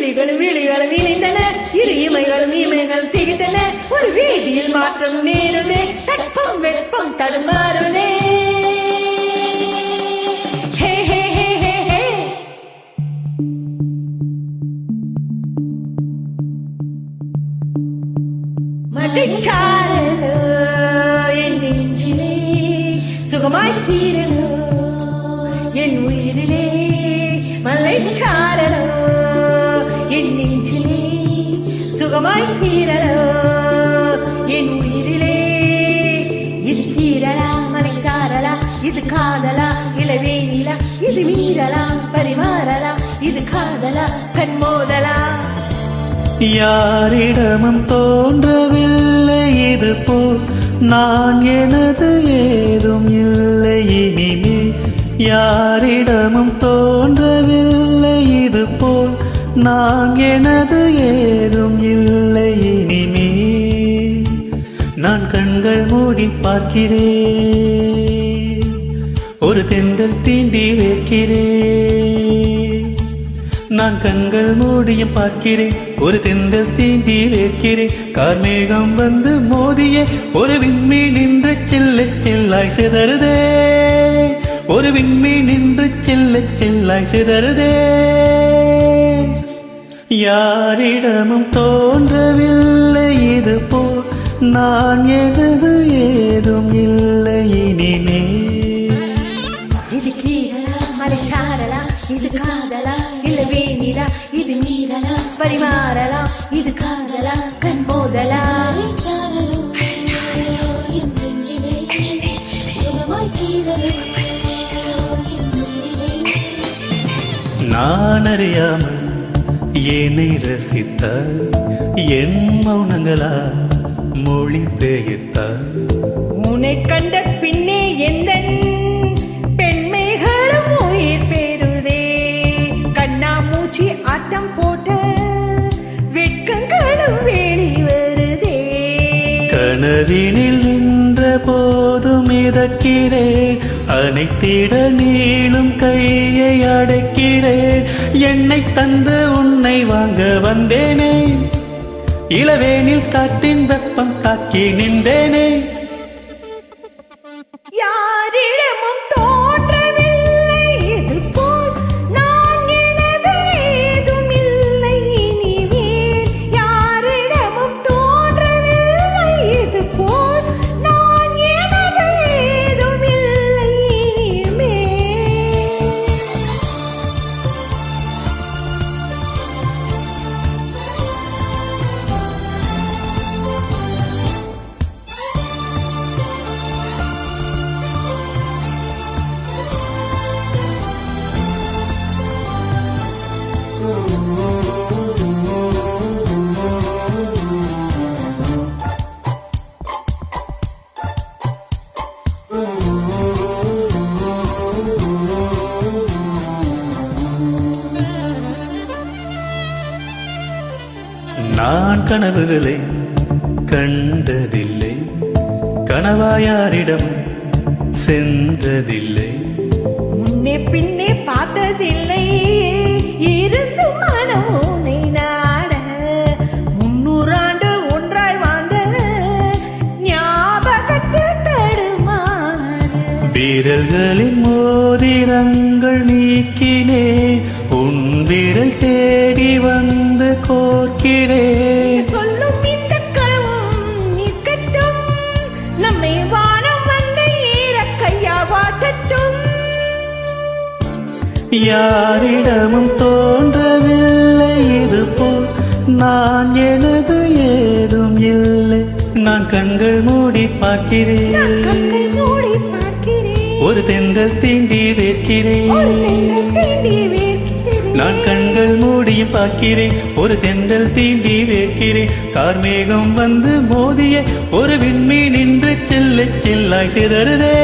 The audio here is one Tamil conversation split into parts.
விழிகளும் விழிகளும் இணைந்தன. இரு இமைகளும் இமைகள் திரித்தன ஒரு வீதியில் மாற்றம் நேருமே தட்பம் வெப்பம் தடுமாறுமே ஹே என் நெஞ்சிலே. சுகமாய் தீரலோ என் உயிரிலே. இது காதலா? இளவே நிலா. இது மீறலா? பரிமாறலா? இது காதலா? கண்மோதலா? யாரிடமும் தோன்றவில்லை இது போ நான் எனது ஏதும் இல்லை. இனிமே யாரிடமும் தோன்றவில்லை இது போல் நான் எனது ஏதும் இல்லை. இனிமே நான் கண்கள் மூடி பார்க்கிறேன். ஒரு தென்றல் தீண்டி வைக்கிறேன். நான் கண்கள் மூடியும் பார்க்கிறேன். ஒரு தென்றல் தீண்டி வைக்கிறேன். கார்மேகம் வந்து மோதிய ஒரு விண்மீ நின்று செல்ல செல்லாய் சிதறுதே. ஒரு விண்மீ நின்று செல்ல செல்லாய் சிதறுதே. யாரிடமும் தோன்றவில்லை. இது போ நான் எனது ஏதும் இல்லை. கீரலா மலைச்சாரலா இது காதலா? இல்ல வேணிலா? இது நீரலா பரிமாறலா? இது காதலா? கண் போதலா நான் அறியாமல் என்னை ரசித்த என் மௌனங்களா மொழி பெயர்த்த உன்னை கண்ட கனவினில் நின்ற போதும் மிதக்கிறேன் அனைத்திட நீளும் கையை அடைக்கிறேன் என்னை தந்து உன்னை வாங்க வந்தேனே. இளவேனில் காட்டின் வெப்பம் தாக்கி நின்றேனே. யாரு கனவுகளை கண்டதில்லை. கனவாயாரிடம் சென்றதில்லை. முன்னே பின்னே பார்த்ததில்லை. இருந்து மனம் நாட. முன்னூறாண்டு ஒன்றாய் வாழ்ந்த ஞாபகத்தில் தடுமாறு. விரல்களின் மோதிரங்கள் நீக்கினே உன் விரல் தேடி வந்து யாரிடமும் தோன்றவில்லை. இது போல் நான் எனது ஏதும் இல்லை. நான் கண்கள் மூடி பார்க்கிறேன். ஒரு தென்றல் தீண்டி வைக்கிறேன் வேர்க்கிறேன். நான் கண்கள் மூடி பார்க்கிறேன். ஒரு தென்றல் தீண்டி வைக்கிறேன் கார்மேகம் வந்து மோதிய ஒரு விண்மீன் நின்று செல்ல செல்லாய் சிதறுதே.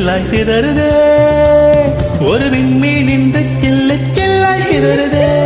செல்லாய் சிதறுதே. ஒரு விண்மீன் இந்த செல்ல செல்லாய் சிதறுதே.